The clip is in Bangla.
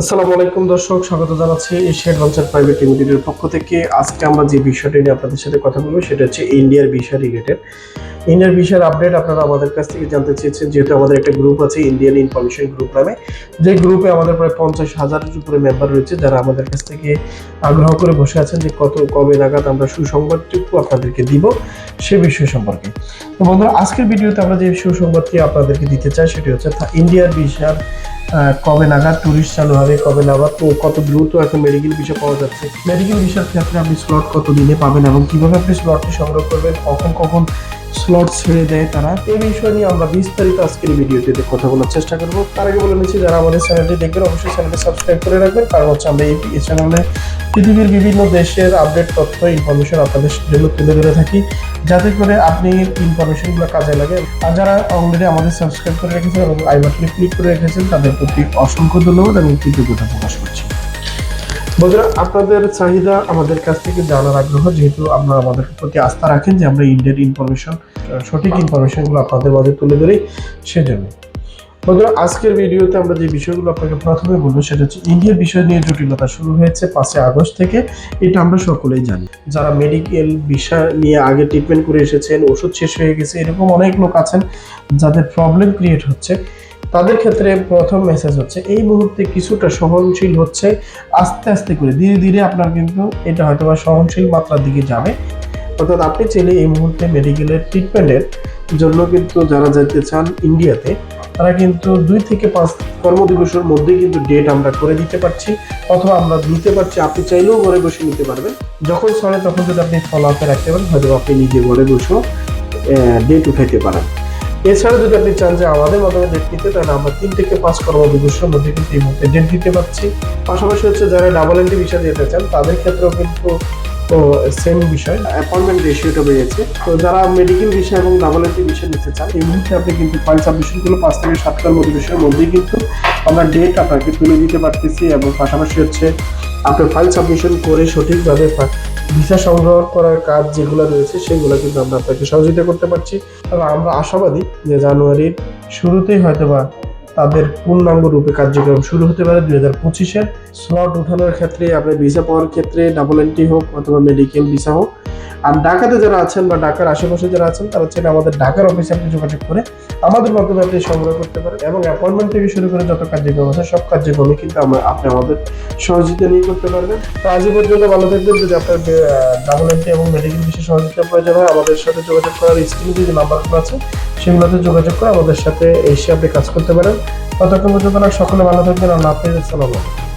আসসালামু আলাইকুম দর্শক, স্বাগত জানাচ্ছি এশিয়া অ্যাডভেঞ্চার প্রাইভেট লিমিটেডের পক্ষ থেকে। আজকে আমরা যে বিষয়টি নিয়ে আপনাদের সাথে কথা বলব, সেটা হচ্ছে ইন্ডিয়ার ভিসা রিলেটেড। ইন্ডিয়ার ভিসার আপডেট আপনারা আমাদের কাছ থেকে জানতে চেয়েছেন, যেহেতু আমাদের একটা গ্রুপ আছে ইন্ডিয়ান ইনফরমেশন গ্রুপ নামে। যে গ্রুপে আমাদের প্রায় পঞ্চাশ হাজারের উপরে মেম্বার রয়েছে, যারা আমাদের কাছ থেকে আগ্রহ করে বসে আছেন যে কত কবে নাগাদ আমরা সুসংবাদটুকু আপনাদেরকে দিব সে বিষয় সম্পর্কে। তো বন্ধুরা, আজকের ভিডিওতে আমরা যে সুসংবাদটি আপনাদেরকে দিতে চাই, সেটি হচ্ছে ইন্ডিয়ার ভিসার কবে নাগাদ ট্যুরিস্ট চালু হবে কবে নাগাদ তো কত দ্রুত এখন মেডিকেল ভিসা পাওয়া যাচ্ছে? মেডিকেল ভিসার ক্ষেত্রে আপনি স্লট কত দিনে পাবেন এবং কীভাবে আপনি স্লটটি সংগ্রহ করবেন? কখন কখন স্লট ছেড়ে দেয় তারা। এই বিষয় নিয়ে আমরা বিস্তারিত আজকের এই ভিডিওটিতে কথা বলার চেষ্টা করব, তার আগে বলে নিচ্ছি, যারা আমাদের চ্যানেলটি দেখবেন, অবশ্যই চ্যানেলটি সাবস্ক্রাইব করে রাখবেন, কারণ হচ্ছে আমরা এই চ্যানেলে পৃথিবীর বিভিন্ন দেশের আপডেট তথ্য ইনফরমেশন আপনাদের জন্য তুলে ধরে থাকি, যাতে করে আপনি ইনফরমেশনগুলো কাজে লাগে। আর যারা অলরেডি আমাদের সাবস্ক্রাইব করে রেখেছেন এবং আই বাটনে ক্লিক করে রেখেছেন, তাদের প্রতি অসংখ্য ধন্যবাদ এবং কৃতজ্ঞতা প্রকাশ করছি। বন্ধুরা, আপনাদের চাহিদা আমাদের কাছ থেকে জানার আগ্রহ, যেহেতু আপনারা আমাদের প্রতি আস্থা রাখেন যে আমরা ইন্ডিয়ার ইনফরমেশন সঠিক ইনফরমেশনগুলো আপনাদের মাঝে তুলে ধরি সেজন্য। বন্ধুরা, আজকের ভিডিওতে আমরা যে বিষয়গুলো আপনাকে প্রথমে বলব, সেটা হচ্ছে ইন্ডিয়ার বিষয় নিয়ে জটিলতা শুরু হয়েছে পাঁচই আগস্ট থেকে। এটা আমরা সকলেই জানি। যারা মেডিকেল বিষয় নিয়ে আগে ট্রিটমেন্ট করে এসেছেন, ওষুধ শেষ হয়ে গেছে, এরকম অনেক লোক আছেন যাদের প্রবলেম ক্রিয়েট হচ্ছে। তাদের ক্ষেত্রে প্রথম মেসেজ হচ্ছে, এই মুহূর্তে কিছুটা সহনশীল হচ্ছে। আস্তে আস্তে করে ধীরে ধীরে আপনার কিন্তু এটা হয়তো বা সহনশীল মাত্রার দিকে যাবে। অর্থাৎ আপনি চাইলে এই মুহূর্তে মেডিকেলের ট্রিটমেন্টের জন্য কিন্তু যারা যেতে চান ইন্ডিয়াতে তারা কিন্তু দুই থেকে পাঁচ কর্মদিবসের মধ্যেই কিন্তু ডেট আমরা করে দিতে পারছি অথবা আমরা নিতে পারছি, আপনি চাইলেও ঘরে বসে নিতে পারবেন। যখন চলে তখন যদি আপনি ফলো আপে রাখতে পারেন হয়তো আপনি নিজে ঘরে বসেও ডেট উঠাইতে পারেন। এছাড়া যদি আপনি চান যে আমাদের মাধ্যমে ডেট নিতে তাহলে আমরা তিন থেকে পাঁচ কর্মদিবসের মধ্যে কিন্তু এই মুহূর্তে ডেট দিতে পারছি। পাশাপাশি হচ্ছে যারা ডাবল এন্ট্রি ভিসা দিতে চান, তাদের ক্ষেত্রেও কিন্তু সেম বিষয়। অ্যাপয়েন্টমেন্ট রেশিওটা বেড়েছে। তো যারা মেডিকেল ভিসা এবং ডাবল এন্ট্রি ভিসা নিতে চান, এই মুহূর্তে আপনি কিন্তু ফাইল সাবমিশনগুলো পাঁচ থেকে সাত কর্মদিবসের মধ্যেই কিন্তু আমরা ডেট আপনাকে তুলে দিতে পারতেছি এবং পাশাপাশি হচ্ছে, আপনার ফাইল সাবমিশন করে সঠিকভাবে ভিসা সংগ্রহ করার কাজ যেগুলো রয়েছে, সেগুলো কিন্তু আমরা আপনাকে সহযোগিতা করতে পারছি। এবং আমরা আশাবাদী যে জানুয়ারির শুরুতেই হয়তো বা তাদের পূর্ণাঙ্গ রূপে কার্যক্রম শুরু হতে পারে দুই হাজার পঁচিশের। স্লট উঠানোর ক্ষেত্রে, আপনার ভিসা পাওয়ার ক্ষেত্রে ডাবল এন্ট্রি হোক অথবা মেডিকেল ভিসা হোক আর ঢাকাতে যারা আছেন বা ঢাকার আশেপাশে যারা আছেন, তারা চাইলে আমাদের ঢাকার অফিসে আপনি যোগাযোগ করে আমাদের মাধ্যমে আপনি সংগ্রহ করতে পারেন এবং অ্যাপয়েন্টমেন্ট থেকে শুরু করে যত কার্যক্রম আছে, সব কার্যক্রমে কিন্তু আমরা আপনি আমাদের সহযোগিতা নিয়ে করতে পারবেন। তো আজ পর্যন্ত ভালো থাকবেন। যদি আপনার ডাবল এন্ট্রি এবং মেডিকেল বিষয়ে সহযোগিতা প্রয়োজন হয়, আমাদের সাথে যোগাযোগ করার স্ক্রিনে যে নাম্বারগুলো আছে, সেগুলোতে যোগাযোগ করে আমাদের সাথে এসে আপনি কাজ করতে পারেন। ততক্ষণ পর্যন্ত সকলে ভালো থাকবেন। আল্লাহ আসসালামু আলাইকুম।